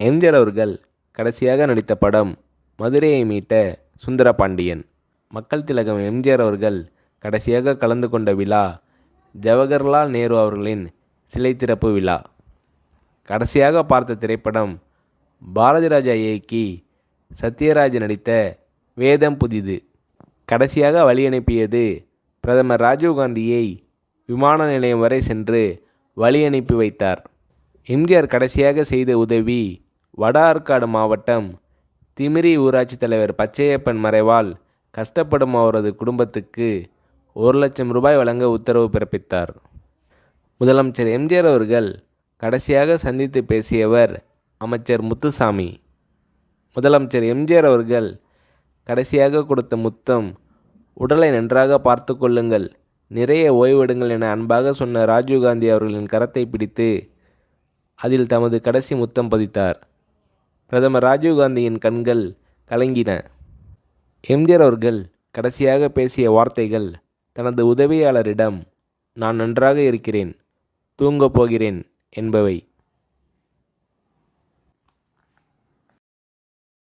எம்ஜிஆர் அவர்கள் கடைசியாக நடித்த படம் மதுரையை மீட்ட சுந்தரபாண்டியன். மக்கள் திலகம் எம்ஜிஆர் அவர்கள் கடைசியாக கலந்து கொண்ட விழா ஜவஹர்லால் நேரு அவர்களின் சிலை திறப்பு விழா. கடைசியாக பார்த்த திரைப்படம் பாரதிராஜா இயக்கி சத்யராஜ் நடித்த வேதம் புதிது. கடைசியாக வழி அனுப்பியது பிரதமர் ராஜீவ்காந்தியை விமான நிலையம் வரை சென்று வழி அனுப்பி வைத்தார். எம்ஜிஆர் கடைசியாக செய்த உதவி வட ஆற்காடு மாவட்டம் திமிரி ஊராட்சி தலைவர் பச்சையப்பன் மறைவால் கஷ்டப்படும் அவரது குடும்பத்துக்கு ஒரு லட்சம் ரூபாய் வழங்க உத்தரவு பிறப்பித்தார். முதலமைச்சர் எம்ஜிஆர் அவர்கள் கடைசியாக சந்தித்து பேசியவர் அமைச்சர் முத்துசாமி. முதலமைச்சர் எம்ஜிஆர் அவர்கள் கடைசியாக கொடுத்த முத்தம் உடலை நன்றாக பார்த்து கொள்ளுங்கள் நிறைய ஓய்வெடுங்கள் என அன்பாக சொன்ன ராஜீவ்காந்தி அவர்களின் கரத்தை பிடித்து அதில் தமது கடைசி முத்தம் பதித்தார். பிரதமர் ராஜீவ்காந்தியின் கண்கள் கலங்கின. எம்ஜிஆர் அவர்கள் கடைசியாக பேசிய வார்த்தைகள் தனது உதவியாளரிடம் நான் நன்றாக இருக்கிறேன் தூங்கப் போகிறேன் என்பவை.